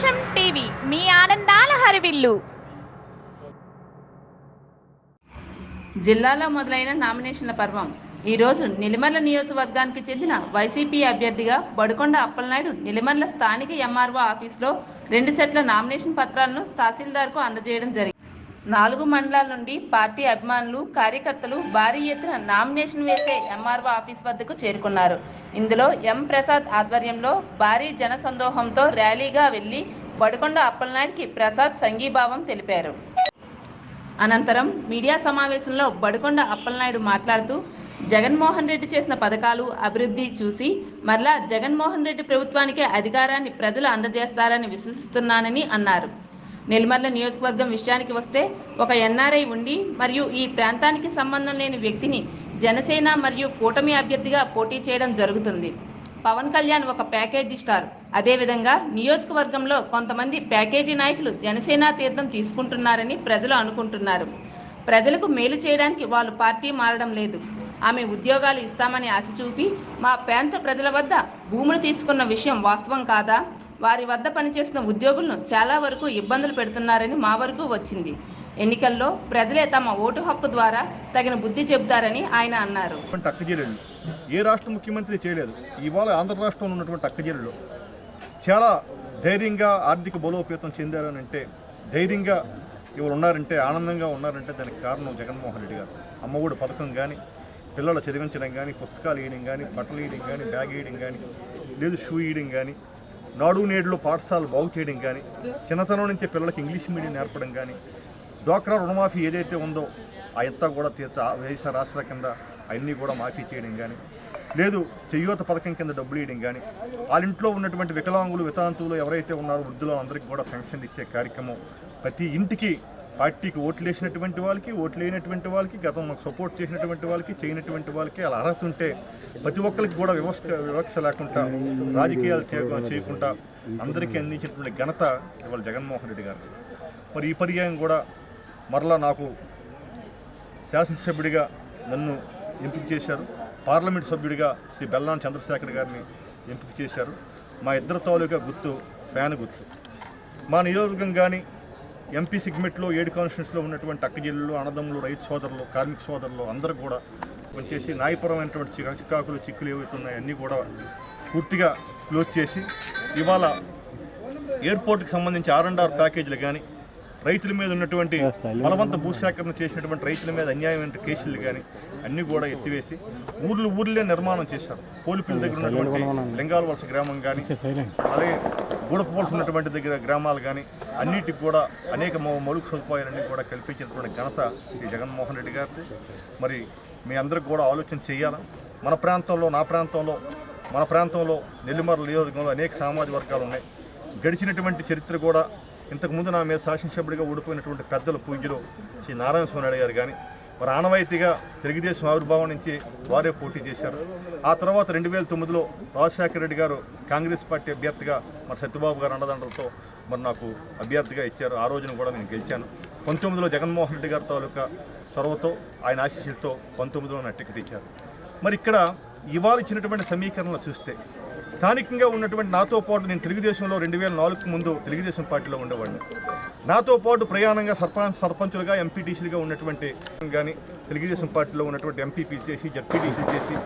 సంతోషం టీవీ. మీ ఆనందాల హరివిల్లు. జిల్లాలో మొదలైన నామినేషన్ల పర్వం. ఈరోజు నిలిమర్ల నియోజకవర్గానికి చెందిన వైసీపీ అభ్యర్థిగా బడుకొండ అప్పలనాయుడు నిలిమర్ల స్థానిక ఎంఆర్ఓ ఆఫీసులో రెండు సెట్ల నామినేషన్ పత్రాలను తహసీల్దార్కు అందజేయడం జరిగింది. నాలుగు మండలాల నుండి పార్టీ అభిమానులు కార్యకర్తలు భారీ ఎత్తున నామినేషన్ వేసే ఎంఆర్ఓ ఆఫీస్ వద్దకు చేరుకున్నారు. ఇందులో ఎం ప్రసాద్ ఆధ్వర్యంలో భారీ జన సందోహంతో ర్యాలీగా వెళ్ళి బడుకొండ అప్పలనాయుడికి ప్రసాద్ సంఘీభావం తెలిపారు. అనంతరం మీడియా సమావేశంలో బడుకొండ అప్పలనాయుడు మాట్లాడుతూ జగన్మోహన్ రెడ్డి చేసిన పథకాలు అభివృద్ధి చూసి మరలా జగన్మోహన్ రెడ్డి ప్రభుత్వానికే అధికారాన్ని ప్రజలు అందజేస్తారని విశ్వసిస్తున్నానని అన్నారు. నెల్మర్ల నియోజకవర్గం విషయానికి వస్తే ఒక ఎన్ఆర్ఐ ఉండి మరియు ఈ ప్రాంతానికి సంబంధం లేని వ్యక్తిని జనసేన మరియు కూటమి అభ్యర్థిగా పోటీ చేయడం జరుగుతుంది. పవన్ కళ్యాణ్ ఒక ప్యాకేజీ స్టార్. అదేవిధంగా నియోజకవర్గంలో కొంతమంది ప్యాకేజీ నాయకులు జనసేన తీర్థం తీసుకుంటున్నారని ప్రజలు అనుకుంటున్నారు. ప్రజలకు మేలు చేయడానికి వాళ్ళు పార్టీ మారడం లేదు. ఆమె ఉద్యోగాలు ఇస్తామని ఆశ చూపి మా ప్రాంత ప్రజల వద్ద భూములు తీసుకున్న విషయం వాస్తవం కాదా? వారి వద్ద పనిచేసిన ఉద్యోగులను చాలా వరకు ఇబ్బందులు పెడుతున్నారని మా వరకు వచ్చింది. ఎన్నికల్లో ప్రజలే తమ ఓటు హక్కు ద్వారా తగిన బుద్ధి చెబుతారని ఆయన అన్నారు. ఏ రాష్ట్ర ముఖ్యమంత్రి చేయలేదు. ఇవాళ ఆంధ్ర రాష్ట్రంలో ఉన్నటువంటి అక్కజీలు చాలా ధైర్యంగా ఆర్థిక బలోపేతం చెందారు అని అంటే ధైర్యంగా ఇవాళ ఉన్నారంటే ఆనందంగా ఉన్నారంటే దానికి కారణం జగన్మోహన్ రెడ్డి గారు. అమ్మఒడి పథకం కానీ పిల్లలు చదివించడం కానీ పుస్తకాలు వేయడం కానీ బట్టలు వేయడం కానీ బ్యాగ్ వేయడం కానీ లేదు షూ వేయడం కానీ నాడు నేడులో పాఠశాలలు బాగు చేయడం కానీ చిన్నతనం నుంచే పిల్లలకి ఇంగ్లీష్ మీడియం నేర్పడం కానీ డ్వాక్రా రుణమాఫీ ఏదైతే ఉందో ఆ అంతా కూడా తీర్చ వ్యవసాయ రాష్ట్రాల కింద అవన్నీ కూడా మాఫీ చేయడం కానీ లేదు చెయ్యూత పథకం కింద డబ్బులు ఇవ్వడం కానీ వాళ్ళ ఇంట్లో ఉన్నటువంటి వికలాంగులు వితాంతులు ఎవరైతే ఉన్నారో వృద్ధులు అందరికీ కూడా పెన్షన్ ఇచ్చే కార్యక్రమం ప్రతి ఇంటికి పార్టీకి ఓట్లు వేసినటువంటి వాళ్ళకి ఓట్లు లేనటువంటి వాళ్ళకి గతంలో సపోర్ట్ చేసినటువంటి వాళ్ళకి చేయనటువంటి వాళ్ళకి అలా అర్హత ఉంటే ప్రతి ఒక్కరికి కూడా వివక్ష వివక్ష లేకుండా రాజకీయాలు చేయకుండా అందరికీ అందించినటువంటి ఘనత ఇవాళ జగన్మోహన్ రెడ్డి గారు మరి ఈ పర్యాయం కూడా మరలా నాకు శాసనసభ్యుడిగా నన్ను ఎంపిక చేశారు. పార్లమెంట్ సభ్యుడిగా శ్రీ బెల్లాన్ చంద్రశేఖర్ గారిని ఎంపిక చేశారు. మా ఇద్దరు తాలూకా గుర్తు ఫ్యాన్ గుర్తు. మా నియోజకవర్గం కానీ ఎంపీ సిగ్మెంట్లో ఏడు కాన్స్టిట్యూన్స్లో ఉన్నటువంటి అక్కజిల్లు అన్నదమ్ములు రైతు సోదరులు కార్మిక సోదరులు అందరూ కూడా వచ్చేసి న్యాయపరమైనటువంటి చికా చికాకులు చిక్కులు ఏవైతే ఉన్నాయో అన్నీ కూడా పూర్తిగా క్లోజ్ చేసి ఇవాళ ఎయిర్పోర్ట్కి సంబంధించి ఆర్ అండ్ ఆర్ ప్యాకేజీలు కానీ రైతుల మీద ఉన్నటువంటి బలవంత భూసేకరణ చేసినటువంటి రైతుల మీద అన్యాయమైన కేసులు కానీ అన్నీ కూడా ఎత్తివేసి ఊర్లు ఊర్లే నిర్మాణం చేశారు. పోలిపిల్ల దగ్గర ఉన్నటువంటి లింగాల వలస గ్రామం కానీ అలాగే గూడపవలస ఉన్నటువంటి దగ్గర గ్రామాలు కానీ అన్నిటికి కూడా అనేక మౌలిక సదుపాయాలన్నీ కూడా కల్పించినటువంటి ఘనత శ్రీ జగన్మోహన్ రెడ్డి గారిది. మరి మీ అందరికి కూడా ఆలోచన చేయాలా? మన ప్రాంతంలో నా ప్రాంతంలో మన ప్రాంతంలో నెల్లిమర్ల నియోజకవర్గంలో అనేక సామాజిక వర్గాలు ఉన్నాయి. గడిచినటువంటి చరిత్ర కూడా ఇంతకుముందు నా మీద శాసనసభ్యుడిగా ఓడిపోయినటువంటి పెద్దలు పూజ్యులు శ్రీ నారాయణ స్వామి గారు కానీ మరి ఆనవాయితీగా తెలుగుదేశం ఆవిర్భావం నుంచి వారే పోటీ చేశారు. ఆ తర్వాత రెండు వేల తొమ్మిదిలో రాజశేఖర రెడ్డి గారు కాంగ్రెస్ పార్టీ అభ్యర్థిగా మరి సత్యబాబు గారు అండదండలతో మరి నాకు అభ్యర్థిగా ఇచ్చారు. ఆ రోజున కూడా నేను గెలిచాను. పంతొమ్మిదిలో జగన్మోహన్ రెడ్డి గారి తాలూకా చొరవతో ఆయన ఆశీస్సులతో పంతొమ్మిదిలో నా టికెట్ ఇచ్చారు మరి ఇక్కడ ఇవాళ ఇచ్చినటువంటి సమీకరణలు చూస్తే స్థానికంగా ఉన్నటువంటి నాతో పాటు నేను తెలుగుదేశంలో రెండు వేల నాలుగుకు ముందు తెలుగుదేశం పార్టీలో ఉండేవాడిని. నాతో పాటు ప్రయాణంగా సర్పంచ్ సర్పంచులుగా ఎంపీటీసీలుగా ఉన్నటువంటి కానీ తెలుగుదేశం పార్టీలో ఉన్నటువంటి ఎంపీపీ చేసి జడ్పీటీసీ చేసి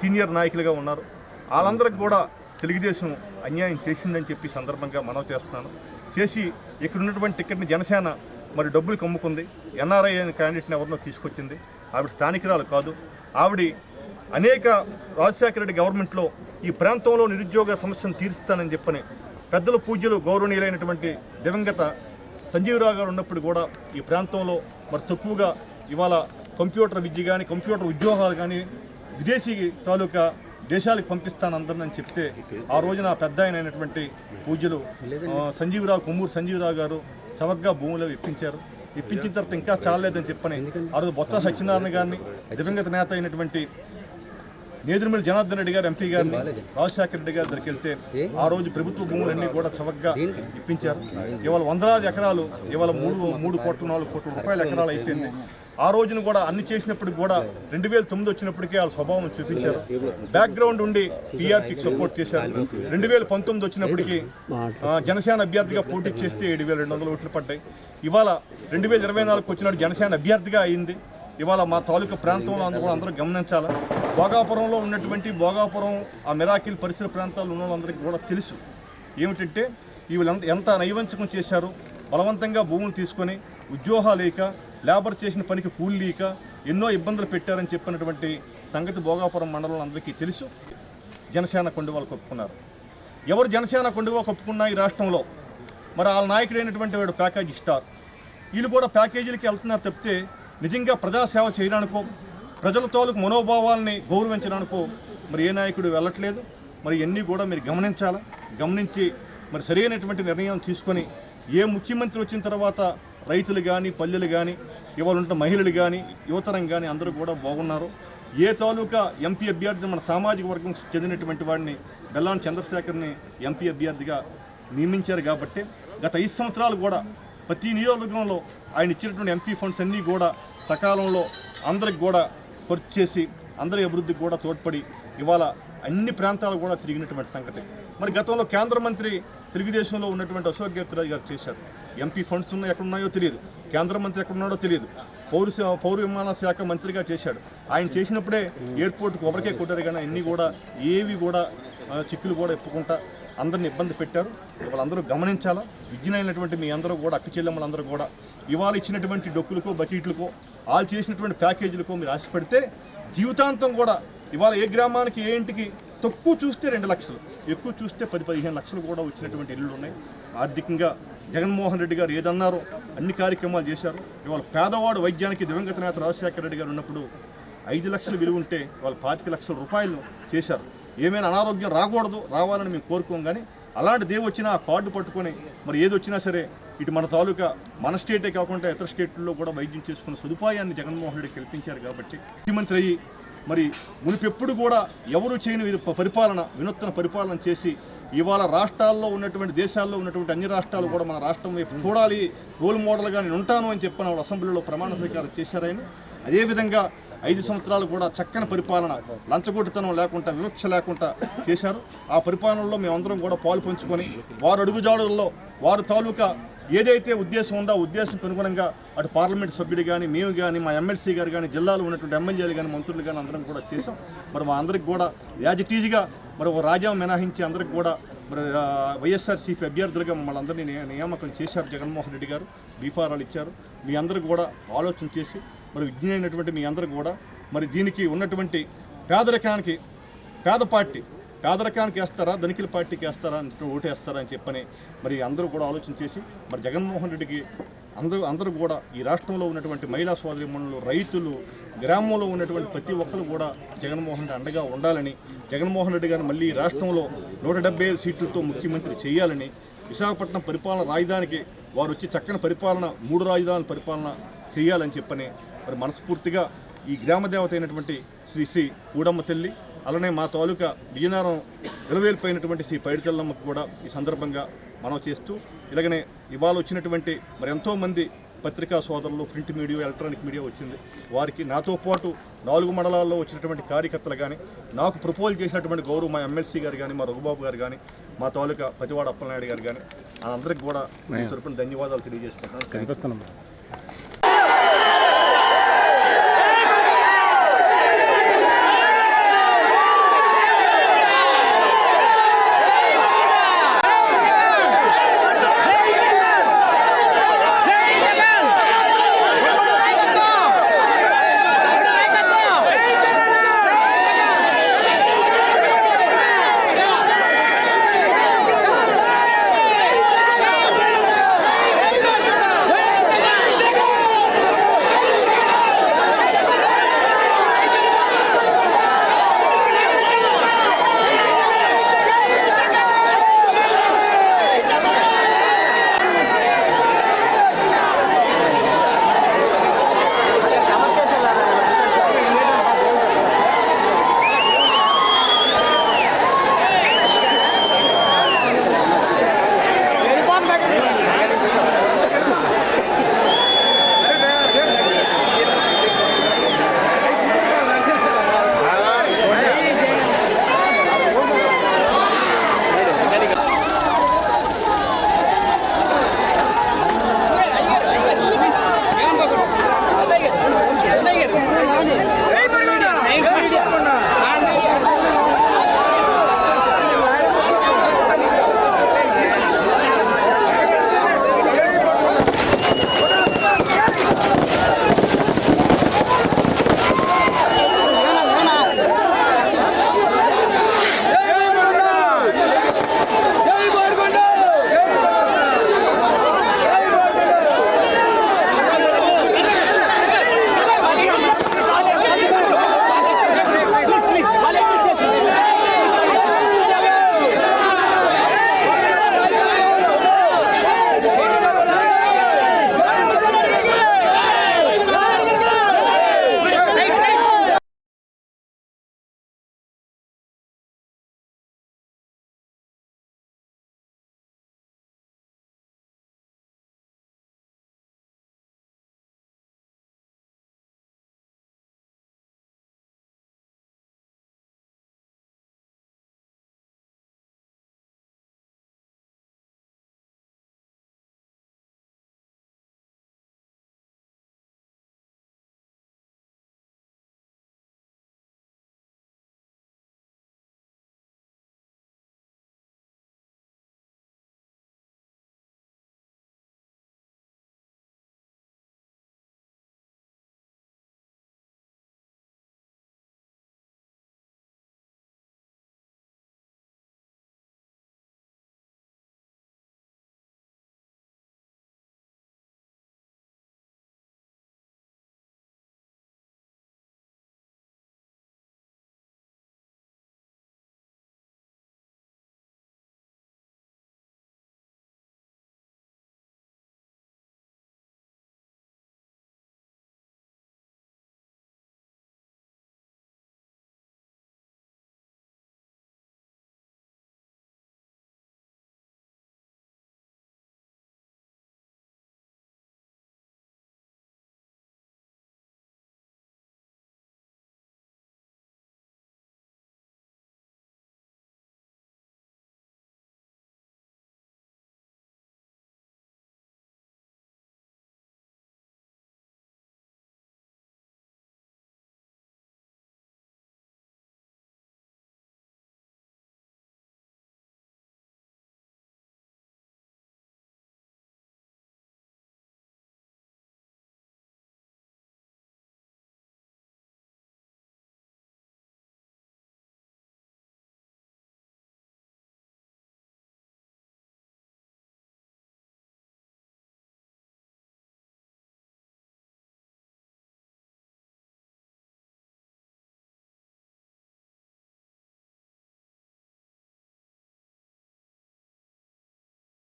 సీనియర్ నాయకులుగా ఉన్నారు. వాళ్ళందరికి కూడా తెలుగుదేశం అన్యాయం చేసిందని చెప్పి సందర్భంగా మనవి చేస్తున్నాను. చేసి ఇక్కడ ఉన్నటువంటి టికెట్ని జనసేన మరి డబ్బులు కమ్ముకుంది ఎన్ఆర్ఐ అనే క్యాండిడేట్ని ఎవరినో తీసుకొచ్చింది. ఆవిడ స్థానికురాలు కాదు. ఆవిడ అనేక రాజశేఖర రెడ్డి గవర్నమెంట్లో ఈ ప్రాంతంలో నిరుద్యోగ సమస్యను తీరుస్తానని చెప్పని పెద్దల పూజ్యులు గౌరవనీయులైనటువంటి దివంగత సంజీవరావు గారు ఉన్నప్పుడు కూడా ఈ ప్రాంతంలో మరి తక్కువగా ఇవాళ కంప్యూటర్ విద్య కానీ కంప్యూటర్ ఉద్యోగాలు కానీ విదేశీ తాలూకా దేశాలకు పంపిస్తాను అందరిని చెప్తే ఆ రోజున పెద్ద ఆయన అయినటువంటి పూజ్యులు సంజీవరావు కొమ్మూరు సంజీవరావు గారు చవకగా భూములు ఇప్పించారు. ఇప్పించిన తర్వాత ఇంకా చాలలేదని చెప్పని ఆ రోజు బొత్స సత్యనారాయణ గారిని దివంగత నేత అయినటువంటి నేదురుమల్లి జనార్దన్ రెడ్డి గారు ఎంపీ గారిని రాజశేఖర రెడ్డి గారి దగ్గరికి వెళ్తే ఆ రోజు ప్రభుత్వ భూములన్నీ కూడా చవకగా ఇప్పించారు. ఇవాళ వందలాది ఎకరాలు ఇవాళ మూడు మూడు కోట్ల నాలుగు కోట్ల రూపాయల ఎకరాలు అయిపోయింది. ఆ రోజున కూడా అన్ని చేసినప్పటికి కూడా రెండు వేల తొమ్మిది వచ్చినప్పటికీ వాళ్ళ స్వభావం చూపించారు. బ్యాక్గ్రౌండ్ ఉండి టీఆర్పీకి సపోర్ట్ చేశారు. రెండు వేల పంతొమ్మిది వచ్చినప్పటికీ జనసేన అభ్యర్థిగా పోటీ చేస్తే ఏడు వేల రెండు వందల ఓట్లు పడ్డాయి. ఇవాళ రెండు వేల ఇరవై నాలుగు వచ్చినప్పుడు జనసేన అభ్యర్థిగా అయింది. ఇవాళ మా తాలూకా ప్రాంతంలో అందరూ కూడా అందరూ గమనించాలి. భోగాపురంలో ఉన్నటువంటి భోగాపురం ఆ మిరాకిల్ పరిసర ప్రాంతాల్లో ఉన్న వాళ్ళందరికీ కూడా తెలుసు. ఏమిటంటే వీళ్ళంత ఎంత నైవంచకం చేశారు బలవంతంగా భూములు తీసుకొని ఉద్యోగాలు లేక లేబర్ చేసిన పనికి కూలి లేక ఎన్నో ఇబ్బందులు పెట్టారని చెప్పినటువంటి సంగతి భోగాపురం మండలంలో అందరికీ తెలుసు. జనసేన కొండువాళ్ళు ఒప్పుకున్నారు ఎవరు జనసేన కొండువా ఒప్పుకున్నా ఈ రాష్ట్రంలో? మరి వాళ్ళ నాయకుడైనటువంటి వాడు ప్యాకేజీ స్టార్. వీళ్ళు కూడా ప్యాకేజీలకి వెళ్తున్నారు తప్పితే నిజంగా ప్రజాసేవ చేయడానికో ప్రజల తాలూకు మనోభావాల్ని గౌరవించడానికో మరి ఏ నాయకుడు వెళ్ళట్లేదు. మరి ఇవన్నీ కూడా మీరు గమనించాలా? గమనించి మరి సరైనటువంటి నిర్ణయం తీసుకొని ఏ ముఖ్యమంత్రి వచ్చిన తర్వాత రైతులు కానీ పల్లెలు కానీ ఇవాళ ఉన్న మహిళలు కానీ యువతరం కానీ అందరూ కూడా బాగున్నారు. ఏ తాలూకా ఎంపీ అభ్యర్థి మన సామాజిక వర్గం చెందినటువంటి వాడిని బెల్లాన్ చంద్రశేఖర్ని ఎంపీ అభ్యర్థిగా నియమించారు కాబట్టి గత ఐదు సంవత్సరాలు కూడా ప్రతి నియోజకవర్గంలో ఆయన ఇచ్చినటువంటి ఎంపీ ఫండ్స్ అన్నీ కూడా సకాలంలో అందరికి కూడా ఖర్చు చేసి అందరి అభివృద్ధికి కూడా తోడ్పడి ఇవాళ అన్ని ప్రాంతాలు కూడా తిరిగినటువంటి సంగతి. మరి గతంలో కేంద్ర మంత్రి తెలుగుదేశంలో ఉన్నటువంటి అశోక్ గెహ్లోట్ గారు చేశారు. ఎంపీ ఫండ్స్ ఉన్నాయి ఎక్కడున్నాయో తెలియదు. కేంద్ర మంత్రి ఎక్కడున్నాడో తెలియదు. పౌర పౌర విమాన శాఖ మంత్రిగా చేశాడు. ఆయన చేసినప్పుడే ఎయిర్పోర్ట్కి ఒకరికే కొట్టారు కానీ అన్నీ కూడా ఏవి కూడా చిక్కులు కూడా ఎప్పుకుంటా అందరిని ఇబ్బంది పెట్టారు. వాళ్ళందరూ గమనించాలా? విజ్ఞైనటువంటి మీ అందరూ కూడా అక్క చెల్లెమ్మలందరూ కూడా ఇవాళ ఇచ్చినటువంటి డొక్కులకో బకెట్లకో వాళ్ళు చేసినటువంటి ప్యాకేజీలకో మీరు ఆశపడితే జీవితాంతం కూడా ఇవాళ ఏ గ్రామానికి ఏ ఇంటికి తక్కువ చూస్తే రెండు లక్షలు ఎక్కువ చూస్తే పది పదిహేను లక్షలు కూడా వచ్చినటువంటి ఇల్లులు ఉన్నాయి. ఆర్థికంగా జగన్మోహన్ రెడ్డి గారు ఏదన్నారో అన్ని కార్యక్రమాలు చేశారు. ఇవాళ పేదవాడు వైద్యానికి దివంగత నేత రాజశేఖర రెడ్డి గారు ఉన్నప్పుడు ఐదు లక్షలు విలువ ఉంటే వాళ్ళు పాతిక లక్షల రూపాయలు చేశారు. ఏమైనా అనారోగ్యం రాకూడదు రావాలని మేము కోరుకోం కానీ అలాంటి దేవు వచ్చినా ఆ కార్డు పట్టుకొని మరి ఏది వచ్చినా సరే ఇటు మన తాలూకా మన స్టేటే కాకుండా ఇతర స్టేట్లలో కూడా వైద్యం చేసుకున్న సదుపాయాన్ని జగన్మోహన్ రెడ్డి కల్పించారు కాబట్టి ముఖ్యమంత్రి అయ్యి మరి మునిపెప్పుడు కూడా ఎవరు చేయని పరిపాలన వినూత్న పరిపాలన చేసి ఇవాళ రాష్ట్రాల్లో ఉన్నటువంటి దేశాల్లో ఉన్నటువంటి అన్ని రాష్ట్రాలు కూడా మన రాష్ట్రం వైపు చూడాలి. రోల్ మోడల్గా నేను ఉంటాను అని చెప్పిన వాళ్ళు అసెంబ్లీలో ప్రమాణ స్వీకారం చేశారని అదేవిధంగా ఐదు సంవత్సరాలు కూడా చక్కని పరిపాలన లంచగొట్టుతనం లేకుండా వివక్ష లేకుండా చేశారు. ఆ పరిపాలనలో మేమందరం కూడా పాలు పంచుకొని వారు అడుగుజాడుల్లో వారు తాలూకా ఏదైతే ఉద్దేశం ఉందో ఉద్దేశం అనుగుణంగా అటు పార్లమెంట్ సభ్యుడు కానీ మేము కానీ మా ఎమ్మెల్సీ గారు కానీ జిల్లాలో ఉన్నటువంటి ఎమ్మెల్యేలు కానీ మంత్రులు కానీ అందరం కూడా చేసాం మరి మా అందరికి కూడా యాజిటీజ్గా మరి ఒక రాజ్యం మినహాయించి అందరికి కూడా మరి వైఎస్ఆర్సీపీ అభ్యర్థులుగా మమ్మల్ని అందరినీ నియామకం చేశారు జగన్మోహన్ రెడ్డి గారు. బీఫారాలు ఇచ్చారు. మీ అందరికి కూడా ఆలోచన చేసి మరి విజ్ఞైనటువంటి మీ అందరికి కూడా మరి దీనికి ఉన్నటువంటి పేదరికానికి పేద పార్టీ పేదరికానికి వేస్తారా? ధనికుల పార్టీకి వేస్తారా? అని ఓటు వేస్తారా అని చెప్పని మరి అందరూ కూడా ఆలోచన చేసి మరి జగన్మోహన్ రెడ్డికి అందరూ అందరూ కూడా ఈ రాష్ట్రంలో ఉన్నటువంటి మహిళా సోదరి రైతులు గ్రామంలో ఉన్నటువంటి ప్రతి ఒక్కరు కూడా జగన్మోహన్ రెడ్డి అండగా ఉండాలని జగన్మోహన్ రెడ్డి గారిని మళ్ళీ రాష్ట్రంలో నూట డెబ్బై ఐదు సీట్లతో ముఖ్యమంత్రి చేయాలని విశాఖపట్నం పరిపాలన రాజధానికి వారు వచ్చి చక్కని పరిపాలన మూడు రాజధానుల పరిపాలన చేయాలని చెప్పని మరి మనస్ఫూర్తిగా ఈ గ్రామ దేవత అయినటువంటి శ్రీ శ్రీ కూడమ్మ తల్లి అలానే మా తాలూకా విజయనగరం నిలవేలిపోయినటువంటి శ్రీ పైడితల్లమ్మకు కూడా ఈ సందర్భంగా మనం చేస్తూ ఇలాగనే ఇవాళ వచ్చినటువంటి మరి ఎంతోమంది పత్రికా సోదరులు ప్రింట్ మీడియా ఎలక్ట్రానిక్ మీడియా వచ్చింది. వారికి నాతో పాటు నాలుగు మండలాల్లో వచ్చినటువంటి కార్యకర్తలు కానీ నాకు ప్రపోజ్ చేసినటువంటి గౌరవ మా ఎమ్మెల్సీ గారు కానీ మా రఘుబాబు గారు కానీ మా తాలూకా పతివాడ అప్పలనాయుడు గారు కానీ అందరికి కూడా తరపున ధన్యవాదాలు తెలియజేసుకుంటున్నాను. కనిపిస్తున్నాం.